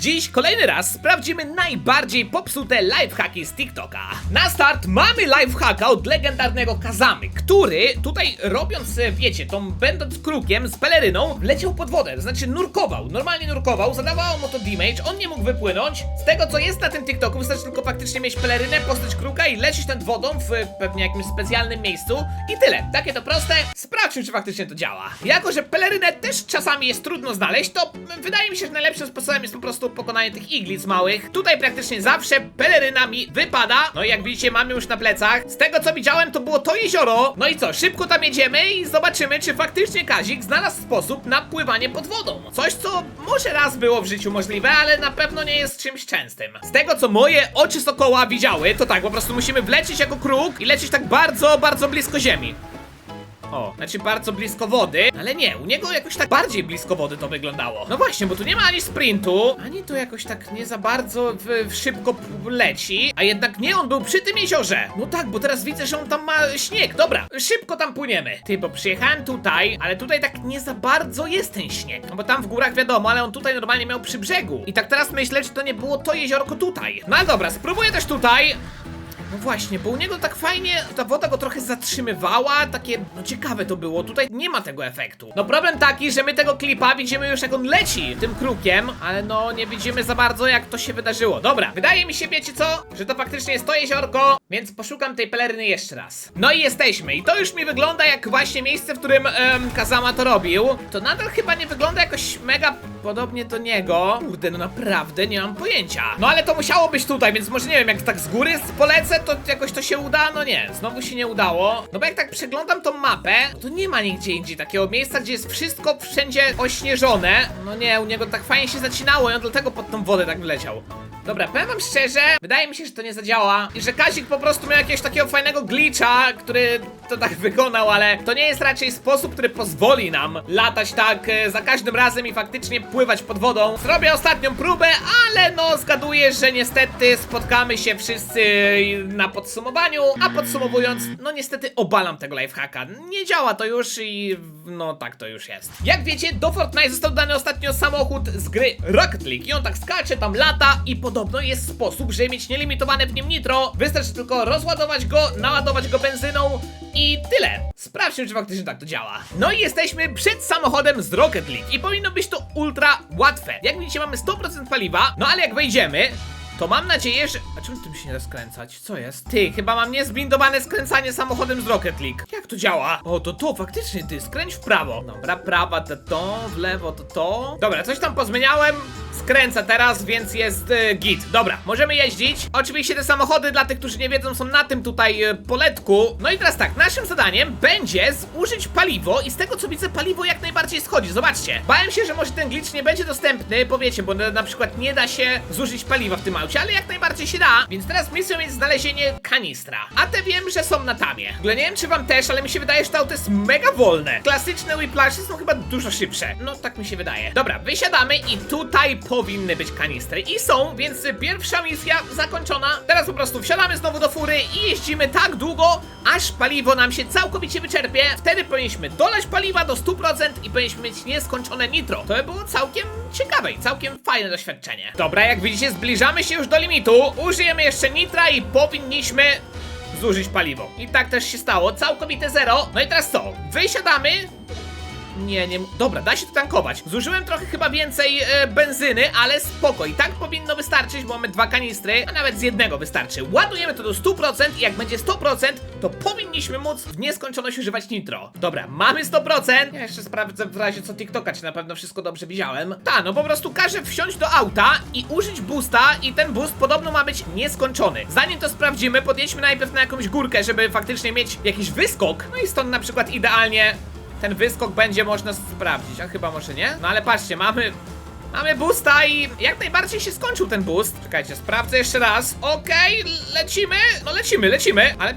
Dziś kolejny raz sprawdzimy najbardziej popsute lifehacki z TikToka. Na start mamy lifehacka od legendarnego Kazamy, który tutaj robiąc, wiecie, tą będąc krukiem z peleryną, leciał pod wodę, to znaczy nurkował, normalnie nurkował, zadawało mu to damage, on nie mógł wypłynąć. Z tego co jest na tym TikToku, wystarczy tylko faktycznie mieć pelerynę, postać kruka i lecieć nad wodą w pewnie jakimś specjalnym miejscu i tyle. Takie to proste. Sprawdźmy, czy faktycznie to działa. Jako, że pelerynę też czasami jest trudno znaleźć, to mm, wydaje mi się, że najlepszym sposobem jest po prostu pokonanie tych iglic małych. Tutaj praktycznie zawsze peleryna mi wypada. No i jak widzicie, mamy już na plecach. Z tego co widziałem, to było to jezioro. No i co, szybko tam jedziemy i zobaczymy, czy faktycznie Kazik znalazł sposób na pływanie pod wodą. Coś, co może raz było w życiu możliwe, ale na pewno nie jest czymś częstym. Z tego co moje oczy sokoła widziały, to tak, po prostu musimy wlecieć jako kruk i lecieć tak bardzo, bardzo blisko ziemi. O, znaczy bardzo blisko wody, ale nie, u niego jakoś tak bardziej blisko wody to wyglądało. No właśnie, bo tu nie ma ani sprintu, ani tu jakoś tak nie za bardzo w, w szybko leci, a jednak nie, on był przy tym jeziorze. No tak, bo teraz widzę, że on tam ma śnieg. Dobra, szybko tam płyniemy. Ty, bo przyjechałem tutaj, ale tutaj tak nie za bardzo jest ten śnieg. No bo tam w górach wiadomo, ale on tutaj normalnie miał przy brzegu. I tak teraz myślę, czy to nie było to jeziorko tutaj. No dobra, spróbuję też tutaj. No właśnie, bo u niego tak fajnie ta woda go trochę zatrzymywała, takie, no ciekawe to było, tutaj nie ma tego efektu. No problem taki, że my tego klipa widzimy już jak on leci tym krukiem, ale no nie widzimy za bardzo jak to się wydarzyło. Dobra, wydaje mi się, wiecie co, że to faktycznie jest to jeziorko, więc poszukam tej peleryny jeszcze raz. No i jesteśmy i to już mi wygląda jak właśnie miejsce, w którym em, Kazama to robił. To nadal chyba nie wygląda jakoś mega podobnie do niego. Kurde, no naprawdę nie mam pojęcia. No ale to musiało być tutaj, więc może nie wiem, jak tak z góry polecę, to jakoś to się uda? No nie, znowu się nie udało. No bo jak tak przeglądam tą mapę, to nie ma nigdzie indziej takiego miejsca, gdzie jest wszystko wszędzie ośnieżone. No nie, u niego tak fajnie się zacinało i on dlatego pod tą wodę tak wleciał. Dobra, powiem wam szczerze, wydaje mi się, że to nie zadziała i że Kazik po prostu miał jakiegoś takiego fajnego glitcha, który to tak wykonał, ale to nie jest raczej sposób, który pozwoli nam latać tak e, za każdym razem i faktycznie pływać pod wodą. Zrobię ostatnią próbę, ale no zgaduję, że niestety spotkamy się wszyscy na podsumowaniu, a podsumowując, no niestety obalam tego lifehacka. Nie działa to już i no tak to już jest. Jak wiecie, do Fortnite został dany ostatnio samochód z gry Rocket League i on tak skacze, tam lata i podobno jest sposób, żeby mieć nielimitowane w nim nitro. Wystarczy tylko rozładować go, naładować go benzyną i tyle. Sprawdźmy, czy faktycznie tak to działa. No i jesteśmy przed samochodem z Rocket League i powinno być to ultra łatwe. Jak widzicie, mamy 100% paliwa, no ale jak wejdziemy, to mam nadzieję, że... A czemu tym się nie da skręcać? Co jest? Ty, chyba mam niezblindowane skręcanie samochodem z Rocket League. Jak to działa? O, to to, faktycznie, ty, skręć w prawo. Dobra, prawa to to, w lewo to to. Dobra, coś tam pozmieniałem. Skręca teraz, więc jest y, git. Dobra, możemy jeździć. Oczywiście te samochody, dla tych, którzy nie wiedzą, są na tym tutaj y, poletku. No i teraz tak, naszym zadaniem będzie zużyć paliwo i z tego co widzę, paliwo jak najbardziej schodzi. Zobaczcie. Bałem się, że może ten glitch nie będzie dostępny, powiecie, bo na, na przykład nie da się zużyć paliwa w tym aucie, ale jak najbardziej się da. Więc teraz misją jest znalezienie kanistra. A te wiem, że są na tamie. W ogóle nie wiem, czy wam też, ale mi się wydaje, że to auto jest mega wolne. Klasyczne whiplashy są chyba dużo szybsze. No, tak mi się wydaje. Dobra, wysiadamy i tutaj powinny być kanistry. I są, więc pierwsza misja zakończona. Teraz po prostu wsiadamy znowu do fury i jeździmy tak długo, aż paliwo nam się całkowicie wyczerpie. Wtedy powinniśmy dolać paliwa do 100% i powinniśmy mieć nieskończone nitro. To by było całkiem ciekawe i całkiem fajne doświadczenie. Dobra, jak widzicie, zbliżamy się już do limitu. Użyjemy jeszcze nitra i powinniśmy zużyć paliwo. I tak też się stało, całkowite zero. No i teraz co? Wysiadamy, nie, nie. Dobra, da się to tankować. Zużyłem trochę chyba więcej e, benzyny, ale spoko. I tak powinno wystarczyć, bo mamy dwa kanistry, a nawet z jednego wystarczy. Ładujemy to do 100% i jak będzie 100%, to powinniśmy móc w nieskończoność używać nitro. Dobra, mamy 100%. Ja jeszcze sprawdzę w razie co TikToka, czy na pewno wszystko dobrze widziałem. Ta, no po prostu każę wsiąść do auta i użyć boosta i ten boost podobno ma być nieskończony. Zanim to sprawdzimy, podjedźmy najpierw na jakąś górkę, żeby faktycznie mieć jakiś wyskok. No i stąd na przykład idealnie ten wyskok będzie można sprawdzić, a chyba może nie? No ale patrzcie, mamy... Mamy boosta i jak najbardziej się skończył ten boost. Czekajcie, sprawdzę jeszcze raz. Okej, lecimy. No lecimy, lecimy, ale...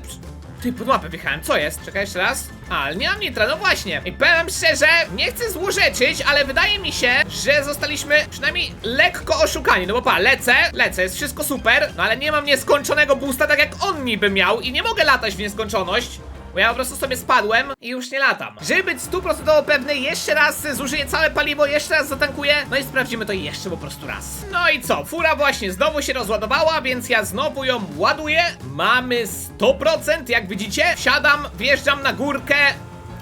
Ty, pod mapę wjechałem, co jest? Czekaj jeszcze raz. A, nie mam nitra, no właśnie. I powiem szczerze, nie chcę złorzeczyć, ale wydaje mi się, że zostaliśmy przynajmniej lekko oszukani. No bo pa, lecę, lecę, jest wszystko super, no ale nie mam nieskończonego boosta tak jak on niby miał i nie mogę latać w nieskończoność. Bo ja po prostu sobie spadłem i już nie latam. Żeby być stuprocentowo pewny, jeszcze raz zużyję całe paliwo, jeszcze raz zatankuję, no i sprawdzimy to jeszcze po prostu raz. No i co, fura właśnie znowu się rozładowała, więc ja znowu ją ładuję. Mamy 100%, jak widzicie. Wsiadam, wjeżdżam na górkę,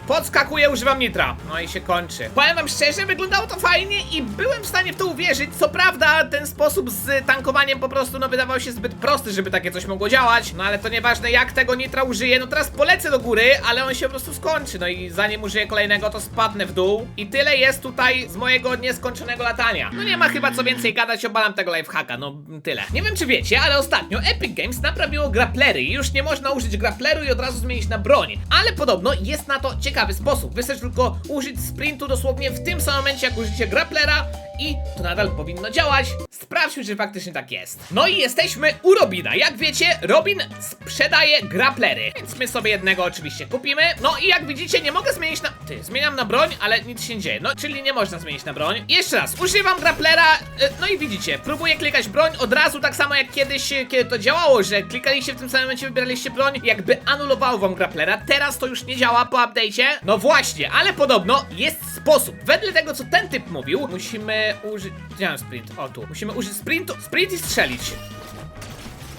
Podskakuję, używam nitra. No i się kończy. Powiem wam szczerze, wyglądało to fajnie i byłem w stanie w to uwierzyć. Co prawda, ten sposób z tankowaniem po prostu, no, wydawał się zbyt prosty, żeby takie coś mogło działać. No ale to nieważne, jak tego nitra użyję. No teraz polecę do góry, ale on się po prostu skończy. No i zanim użyję kolejnego, to spadnę w dół. I tyle jest tutaj z mojego nieskończonego latania. No nie ma chyba co więcej gadać, obalam tego lifehacka. No tyle. Nie wiem, czy wiecie, ale ostatnio Epic Games naprawiło grapplery już nie można użyć grappleru i od razu zmienić na broń. Ale podobno jest na to ciekawy sposób. Wystarczy tylko użyć sprintu dosłownie w tym samym momencie, jak użycie grapplera i to nadal powinno działać. Sprawdźmy, czy faktycznie tak jest. No i jesteśmy u Robina. Jak wiecie, Robin sprzedaje grapplery, więc my sobie jednego oczywiście kupimy. No i jak widzicie, nie mogę zmienić na... Ty, zmieniam na broń, ale nic się nie dzieje. No, czyli nie można zmienić na broń. Jeszcze raz, używam grapplera, y, no i widzicie, próbuję klikać broń od razu, tak samo jak kiedyś, y, kiedy to działało, że klikaliście w tym samym momencie, wybieraliście broń, jakby anulowało wam grapplera. Teraz to już nie działa po update'cie. No właśnie, ale podobno jest sposób. Wedle tego, co ten typ mówił, musimy użyć... Gdzie sprint? O, tu. Musimy użyć sprintu, sprint i strzelić.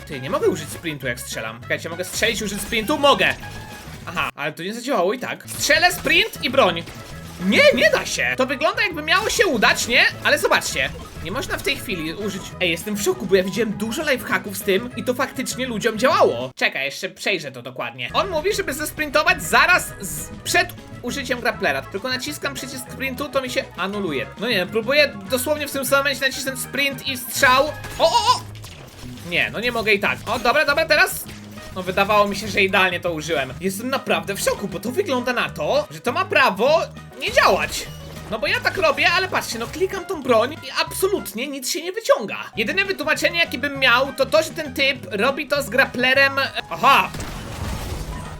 Ty, nie mogę użyć sprintu jak strzelam. Czekajcie, mogę strzelić, użyć sprintu? Mogę! Aha, ale to nie zadziałało i tak. Strzelę, sprint i broń. Nie, nie da się! To wygląda jakby miało się udać, nie? Ale zobaczcie. Nie można w tej chwili użyć... Ej, jestem w szoku, bo ja widziałem dużo lifehacków z tym i to faktycznie ludziom działało. Czekaj, jeszcze przejrzę to dokładnie. On mówi, żeby zesprintować zaraz z... przed użyciem grapplera. Tylko naciskam przycisk sprintu, to mi się anuluje. No nie, próbuję dosłownie w tym samym momencie nacisnąć sprint i strzał. O, o, o! Nie, no nie mogę i tak. O, dobra, dobra, teraz. No wydawało mi się, że idealnie to użyłem. Jestem naprawdę w szoku, bo to wygląda na to, że to ma prawo nie działać. No bo ja tak robię, ale patrzcie, no klikam tą broń i absolutnie nic się nie wyciąga. Jedyne wytłumaczenie, jakie bym miał, to to, że ten typ robi to z grapplerem... Aha!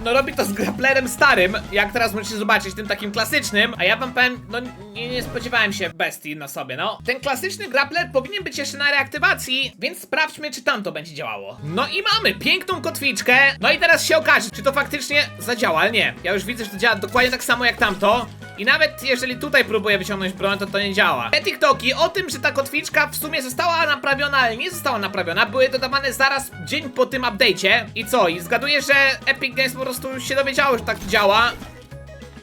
No robi to z grapplerem starym, jak teraz możecie zobaczyć, tym takim klasycznym, a ja wam powiem, no nie, nie spodziewałem się bestii na sobie, no. Ten klasyczny grappler powinien być jeszcze na reaktywacji, więc sprawdźmy, czy tam to będzie działało. No i mamy piękną kotwiczkę, no i teraz się okaże, czy to faktycznie zadziała, ale nie. Ja już widzę, że to działa dokładnie tak samo jak tamto. I nawet jeżeli tutaj próbuję wyciągnąć broń, to to nie działa. Te TikToki o tym, że ta kotwiczka w sumie została naprawiona, ale nie została naprawiona, były dodawane zaraz dzień po tym update'cie. I co? I zgaduję, że Epic Games po prostu się dowiedziało, że tak działa.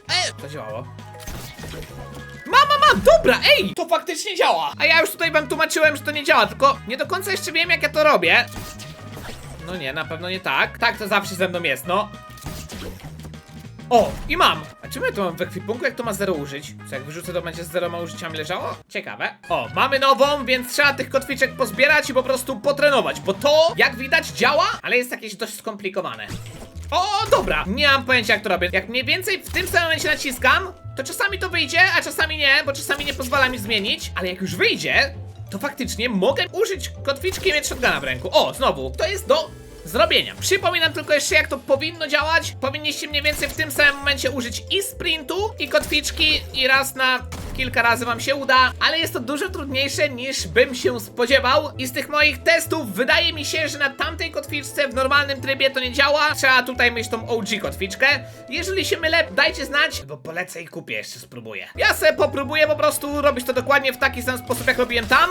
E, to działało. Mama, mam, dobra, ej, to faktycznie działa. A ja już tutaj wam tłumaczyłem, że to nie działa, tylko nie do końca jeszcze wiem, jak ja to robię. No nie, na pewno nie tak. Tak to zawsze ze mną jest, no. O, i mam! A czemu ja to mam w ekwipunku, jak to ma zero użyć? Co, jak wyrzucę, to będzie z zeroma użyciami leżało? Ciekawe. O, mamy nową, więc trzeba tych kotwiczek pozbierać i po prostu potrenować, bo to, jak widać, działa, ale jest jakieś dość skomplikowane. O, dobra! Nie mam pojęcia, jak to robię. Jak mniej więcej w tym samym momencie naciskam, to czasami to wyjdzie, a czasami nie, bo czasami nie pozwala mi zmienić, ale jak już wyjdzie, to faktycznie mogę użyć kotwiczki mieć shotguna w ręku. O, znowu, to jest do zrobienia. Przypominam tylko jeszcze jak to powinno działać. Powinniście mniej więcej w tym samym momencie użyć i sprintu, i kotwiczki, i raz na kilka razy wam się uda, ale jest to dużo trudniejsze niż bym się spodziewał. I z tych moich testów wydaje mi się, że na tamtej kotwiczce w normalnym trybie to nie działa. Trzeba tutaj mieć tą OG kotwiczkę. Jeżeli się mylę, dajcie znać, bo polecę i kupię, jeszcze spróbuję. Ja sobie popróbuję po prostu robić to dokładnie w taki sam sposób, jak robiłem tam.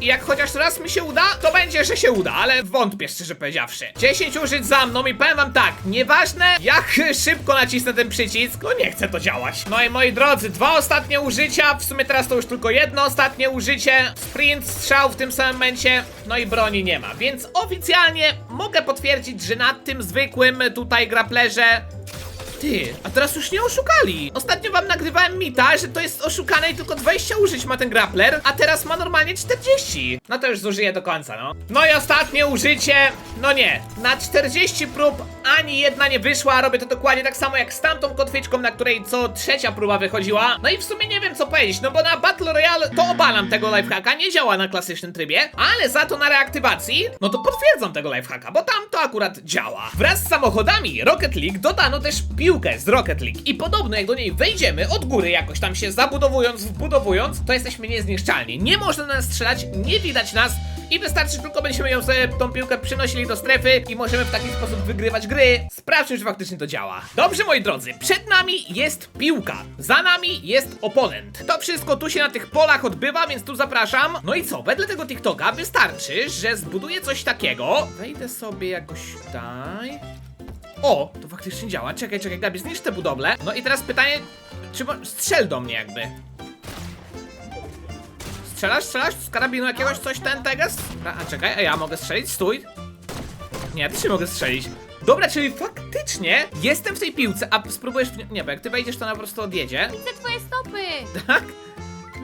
I jak chociaż raz mi się uda, to będzie, że się uda, ale wątpię szczerze powiedziawszy. 10 użyć za mną i powiem wam tak, nieważne jak szybko nacisnę ten przycisk, no nie chce to działać. No i moi drodzy, dwa ostatnie użycia, w sumie teraz to już tylko jedno ostatnie użycie, sprint, strzał w tym samym momencie, no i broni nie ma. Więc oficjalnie mogę potwierdzić, że na tym zwykłym tutaj graplerze ty, a teraz już nie oszukali. Ostatnio wam nagrywałem mita, że to jest oszukane i tylko 20 użyć ma ten grappler, a teraz ma normalnie 40. No to już zużyję do końca, no. No i ostatnie użycie, no nie. Na 40 prób ani jedna nie wyszła, robię to dokładnie tak samo jak z tamtą kotwiczką, na której co trzecia próba wychodziła. No i w sumie nie wiem co powiedzieć, no bo na Battle Royale to obalam tego lifehacka, nie działa na klasycznym trybie, ale za to na reaktywacji, no to potwierdzam tego lifehacka, bo tam to akurat działa. Wraz z samochodami Rocket League dodano też piłkę z Rocket League i podobno jak do niej wejdziemy od góry jakoś tam się zabudowując, wbudowując, to jesteśmy niezniszczalni. Nie można na nas strzelać, nie widać nas I wystarczy tylko będziemy ją sobie tą piłkę przynosili do strefy i możemy w taki sposób wygrywać gry. Sprawdźmy, czy faktycznie to działa. Dobrze, moi drodzy, przed nami jest piłka, za nami jest oponent. To wszystko tu się na tych polach odbywa, więc tu zapraszam. No i co, wedle tego TikToka wystarczy, że zbuduję coś takiego. Wejdę sobie jakoś tutaj. O, to faktycznie działa. Czekaj, czekaj, Gabi, zniszcz tę budowlę. No i teraz pytanie, czy mo- strzel do mnie jakby. Strzelasz, strzelasz z karabinu jakiegoś coś ten teges? A, a czekaj, a ja mogę strzelić? Stój. Nie, też nie mogę strzelić. Dobra, czyli faktycznie jestem w tej piłce, a spróbujesz w nie... Nie, bo jak ty wejdziesz, to ona po prostu odjedzie. Widzę twoje stopy! Tak?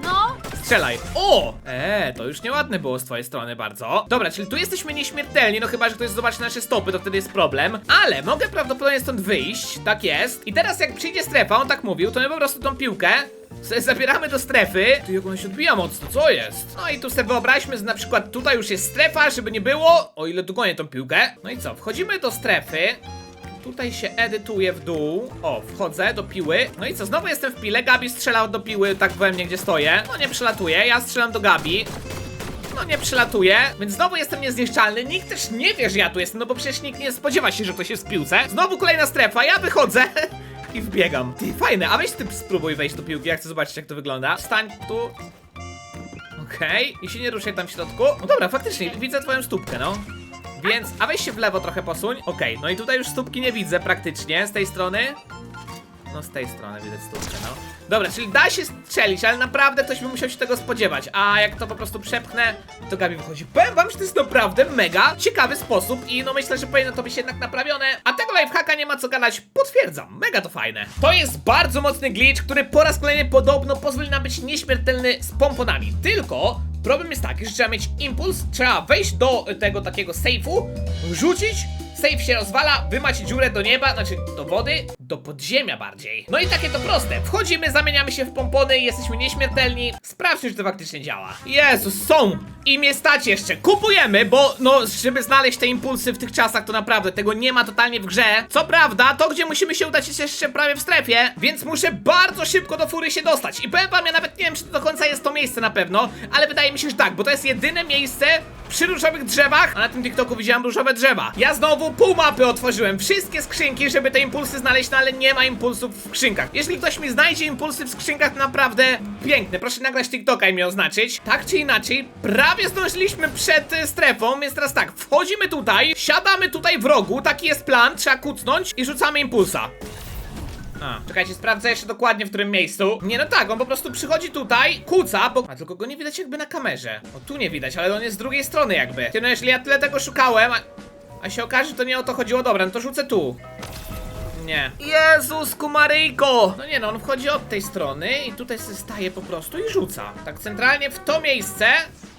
No, Strzelaj. O! Eee, to już nieładne było z twojej strony bardzo. Dobra, czyli tu jesteśmy nieśmiertelni, no chyba, że ktoś zobaczy nasze stopy, to wtedy jest problem. Ale mogę prawdopodobnie stąd wyjść, tak jest. I teraz jak przyjdzie strefa, on tak mówił, to my po prostu tą piłkę zabieramy do strefy. Tu jak ona się odbija mocno, co jest? No i tu sobie wyobraźmy, że na przykład tutaj już jest strefa, żeby nie było, o ile dogonię tą piłkę. No i co, wchodzimy do strefy. Tutaj się edytuje w dół. O, wchodzę do piły. No i co, znowu jestem w pile. Gabi strzelał do piły tak we mnie, gdzie stoję. No nie przelatuje, ja strzelam do Gabi. No nie przelatuje, więc znowu jestem niezniszczalny. Nikt też nie wie, że ja tu jestem, no bo przecież nikt nie spodziewa się, że ktoś jest w piłce. Znowu kolejna strefa, ja wychodzę. I wbiegam. Ty, fajne, a weź ty spróbuj wejść do piłki, ja chcę zobaczyć jak to wygląda. Stań tu. Okej, i się nie ruszaj tam w środku. No dobra, faktycznie, widzę twoją stópkę, no. Więc, a weź się w lewo trochę posuń. Okej, no i tutaj już stópki nie widzę praktycznie z tej strony. No z tej strony widać stópkę, no. Dobra, czyli da się strzelić, ale naprawdę ktoś by musiał się tego spodziewać. A jak to po prostu przepchnę, to Gabi wychodzi. Powiem wam, że to jest naprawdę mega ciekawy sposób i no myślę, że powinno to być jednak naprawione. A tego lifehacka nie ma co gadać, potwierdzam. Mega to fajne. To jest bardzo mocny glitch, który po raz kolejny podobno pozwoli nam być nieśmiertelny z pomponami. Tylko Problem jest taki, że trzeba mieć impuls, trzeba wejść do tego takiego sejfu, rzucić, sejf się rozwala, wy macie dziurę do nieba, znaczy do wody, do podziemia bardziej. No i takie to proste. Wchodzimy, zamieniamy się w pompony jesteśmy nieśmiertelni. Sprawdźmy, czy to faktycznie działa. Jezus, są! I mnie stać jeszcze. Kupujemy, bo no, żeby znaleźć te impulsy w tych czasach, to naprawdę tego nie ma totalnie w grze. Co prawda, to gdzie musimy się udać jest jeszcze prawie w strefie, więc muszę bardzo szybko do fury się dostać. I powiem wam, ja nawet nie wiem, czy do końca jest to miejsce na pewno, ale wydaje mi się, że tak, bo to jest jedyne miejsce przy różowych drzewach, a na tym TikToku widziałem różowe drzewa. Ja znowu pół mapy otworzyłem, wszystkie skrzynki, żeby te impulsy znaleźć, no ale nie ma impulsów w skrzynkach. Jeśli ktoś mi znajdzie impulsy w skrzynkach, to naprawdę piękne. Proszę nagrać TikToka i mnie oznaczyć. Tak czy inaczej, prawie zdążyliśmy przed y, strefą, więc teraz tak, wchodzimy tutaj, siadamy tutaj w rogu, taki jest plan, trzeba kucnąć i rzucamy impulsa. A, czekajcie, sprawdzę jeszcze dokładnie w którym miejscu. Nie, no tak, on po prostu przychodzi tutaj, kuca, bo... A, tylko go nie widać jakby na kamerze. O, tu nie widać, ale on jest z drugiej strony jakby. Ty, no jeżeli ja tyle tego szukałem, a... A się okaże, że to nie o to chodziło. Dobra, no to rzucę tu. Nie. Jezus, Kumaryjko! No nie no, on wchodzi od tej strony i tutaj się staje po prostu i rzuca. Tak centralnie w to miejsce.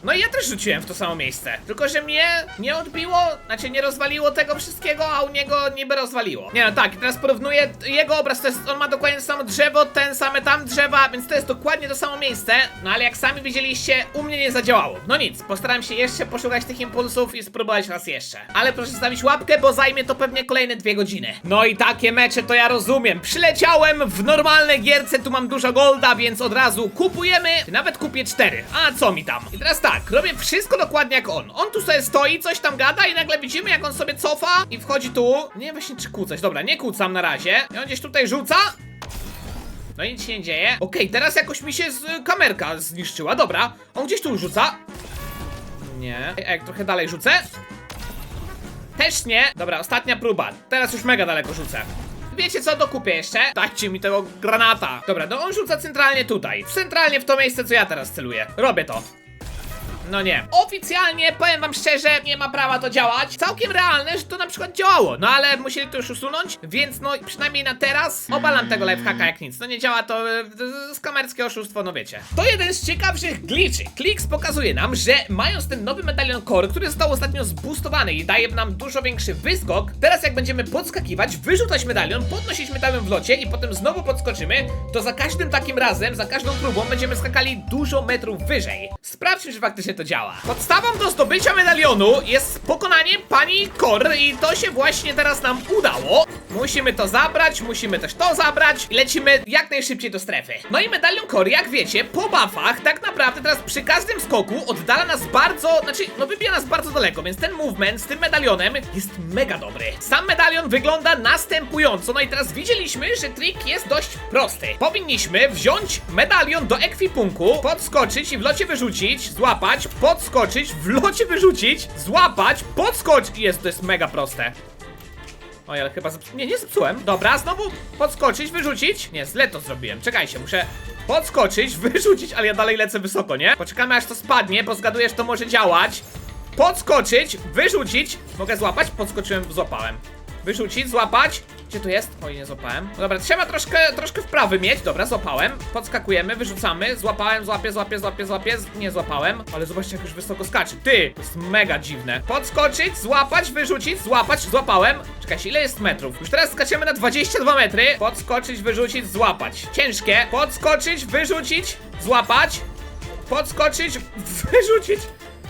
No i ja też rzuciłem w to samo miejsce. Tylko, że mnie nie odbiło, znaczy nie rozwaliło tego wszystkiego, a u niego niby rozwaliło. Nie no tak, i teraz porównuję jego obraz, to jest, on ma dokładnie to samo drzewo, ten same tam drzewa, więc to jest dokładnie to samo miejsce. No ale jak sami widzieliście, u mnie nie zadziałało. No nic, postaram się jeszcze poszukać tych impulsów i spróbować raz jeszcze. Ale proszę stawić łapkę, bo zajmie to pewnie kolejne dwie godziny. No i takie mecze to ja rozumiem. Przyleciałem w normalne gierce, tu mam dużo golda, więc od razu kupujemy. Nawet kupię cztery. A co mi tam? I teraz tak, robię wszystko dokładnie jak on. On tu sobie stoi, coś tam gada i nagle widzimy jak on sobie cofa i wchodzi tu. Nie właśnie czy kłócać. Dobra, nie kłócam na razie. I on gdzieś tutaj rzuca. No nic się nie dzieje. Okej, teraz jakoś mi się z, kamerka zniszczyła. Dobra, on gdzieś tu rzuca. Nie. A jak trochę dalej rzucę? Też nie. Dobra, ostatnia próba. Teraz już mega daleko rzucę. Wiecie co, dokupię jeszcze? Dajcie mi tego granata. Dobra, no on rzuca centralnie tutaj. Centralnie w to miejsce, co ja teraz celuję. Robię to. No nie. Oficjalnie, powiem wam szczerze, nie ma prawa to działać. Całkiem realne, że to na przykład działało. No ale musieli to już usunąć, więc no przynajmniej na teraz obalam tego lifehacka jak nic. No nie działa to e, z kamerskie oszustwo, no wiecie. To jeden z ciekawszych glitchy. Kliks pokazuje nam, że mając ten nowy medalion core, który został ostatnio zboostowany i daje nam dużo większy wyskok, teraz jak będziemy podskakiwać, wyrzucać medalion, podnosić medalion w locie i potem znowu podskoczymy, to za każdym takim razem, za każdą próbą będziemy skakali dużo metrów wyżej. Sprawdźmy, czy faktycznie faktycznie to działa. Podstawą do zdobycia medalionu jest pokonanie pani Kor i to się właśnie teraz nam udało. Musimy to zabrać, musimy też to zabrać i lecimy jak najszybciej do strefy. No i medalion Kor, jak wiecie, po buffach tak naprawdę teraz przy każdym skoku oddala nas bardzo, znaczy no wybija nas bardzo daleko, więc ten movement z tym medalionem jest mega dobry. Sam medalion wygląda następująco, no i teraz widzieliśmy, że trik jest dość prosty. Powinniśmy wziąć medalion do ekwipunku, podskoczyć i w locie wyrzucić, złapać, podskoczyć, w locie wyrzucić, złapać, podskoczyć. Jest, to jest mega proste. Oj, ale chyba zepsu... Nie, nie zepsułem. Dobra, znowu podskoczyć, wyrzucić. Nie, źle to zrobiłem. Czekajcie, muszę podskoczyć, wyrzucić, ale ja dalej lecę wysoko, nie? Poczekamy aż to spadnie, bo zgaduję, że to może działać. Podskoczyć, wyrzucić. Mogę złapać? Podskoczyłem, złapałem. Wyrzucić, złapać. Gdzie tu jest? Oj, nie złapałem. Dobra, trzeba troszkę, troszkę wprawy mieć. Dobra, złapałem. Podskakujemy, wyrzucamy. Złapałem, złapię, złapię, złapię, złapię. Nie złapałem. Ale zobaczcie, jak już wysoko skacze. Ty, to jest mega dziwne. Podskoczyć, złapać, wyrzucić, złapać, złapałem. Czekajcie, ile jest metrów? Już teraz skaczemy na 22 metry. Podskoczyć, wyrzucić, złapać. Ciężkie. Podskoczyć, wyrzucić, złapać. Podskoczyć, wyrzucić,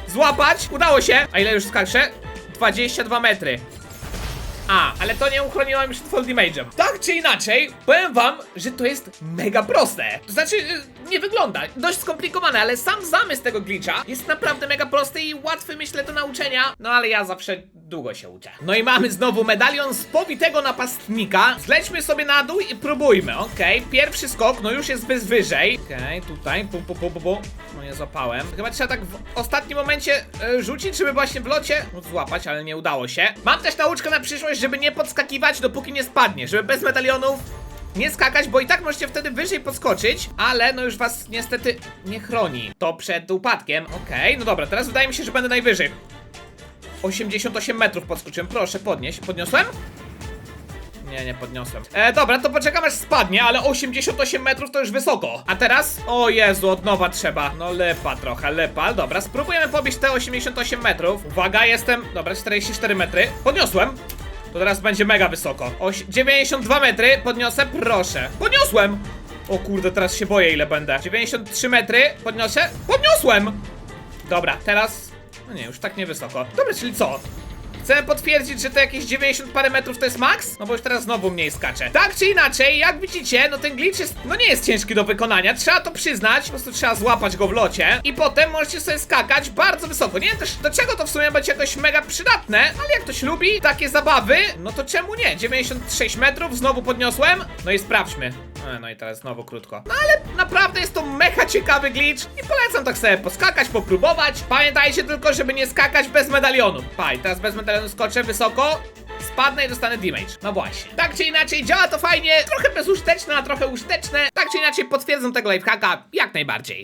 złapać. Udało się. A ile już skaczę? 22 metry. A, ale to nie uchroniło mnie przed Fall Damage'em. Tak czy inaczej, powiem wam, że to jest mega proste. To znaczy, y, nie wygląda. Dość skomplikowane, ale sam zamysł tego glitcha jest naprawdę mega prosty i łatwy, myślę, do nauczenia. No ale ja zawsze długo się uczę. No i mamy znowu medalion z powitego napastnika. Zlećmy sobie na dół i próbujmy. Okej, pierwszy skok, no już jest bez wyżej. Okej, tutaj, pu, pu, pu, pu, pu. No nie złapałem. Chyba trzeba tak w ostatnim momencie e, rzucić, żeby właśnie w locie móc złapać, ale nie udało się. Mam też nauczkę na przyszłość, żeby nie podskakiwać, dopóki nie spadnie, żeby bez medalionów nie skakać, bo i tak możecie wtedy wyżej podskoczyć, ale no już was niestety nie chroni. To przed upadkiem. Okej, no dobra, teraz wydaje mi się, że będę najwyżej. 88 metrów podskoczyłem, proszę podnieść. Podniosłem? Nie, nie podniosłem. E, dobra, to poczekam aż spadnie, ale 88 metrów to już wysoko. A teraz? O Jezu, od nowa trzeba. No lepa trochę, lepa. Dobra, spróbujemy pobić te 88 metrów. Uwaga, jestem... Dobra, 44 metry. Podniosłem. To teraz będzie mega wysoko. Oś... 92 metry, podniosę, proszę. Podniosłem! O kurde, teraz się boję ile będę. 93 metry, podniosę. Podniosłem! Dobra, teraz... No nie, już tak niewysoko. Dobra, czyli co? Chcę potwierdzić, że to jakieś 90 parę metrów to jest max? No bo już teraz znowu mniej skacze. Tak czy inaczej, jak widzicie, no ten glitch jest, no nie jest ciężki do wykonania, trzeba to przyznać, po prostu trzeba złapać go w locie i potem możecie sobie skakać bardzo wysoko. Nie wiem też do czego to w sumie będzie jakoś mega przydatne, ale jak ktoś lubi takie zabawy, no to czemu nie? 96 metrów, znowu podniosłem, no i sprawdźmy. E, No i teraz znowu krótko. No ale naprawdę jest to mega ciekawy glitch i polecam tak sobie poskakać, popróbować. Pamiętajcie tylko, żeby nie skakać bez medalionu. Paj, teraz bez medalionu skoczę wysoko, spadnę i dostanę damage. No właśnie. Tak czy inaczej, działa to fajnie, trochę bezużyteczne, a trochę użyteczne. Tak czy inaczej potwierdzam tego lifehacka jak najbardziej.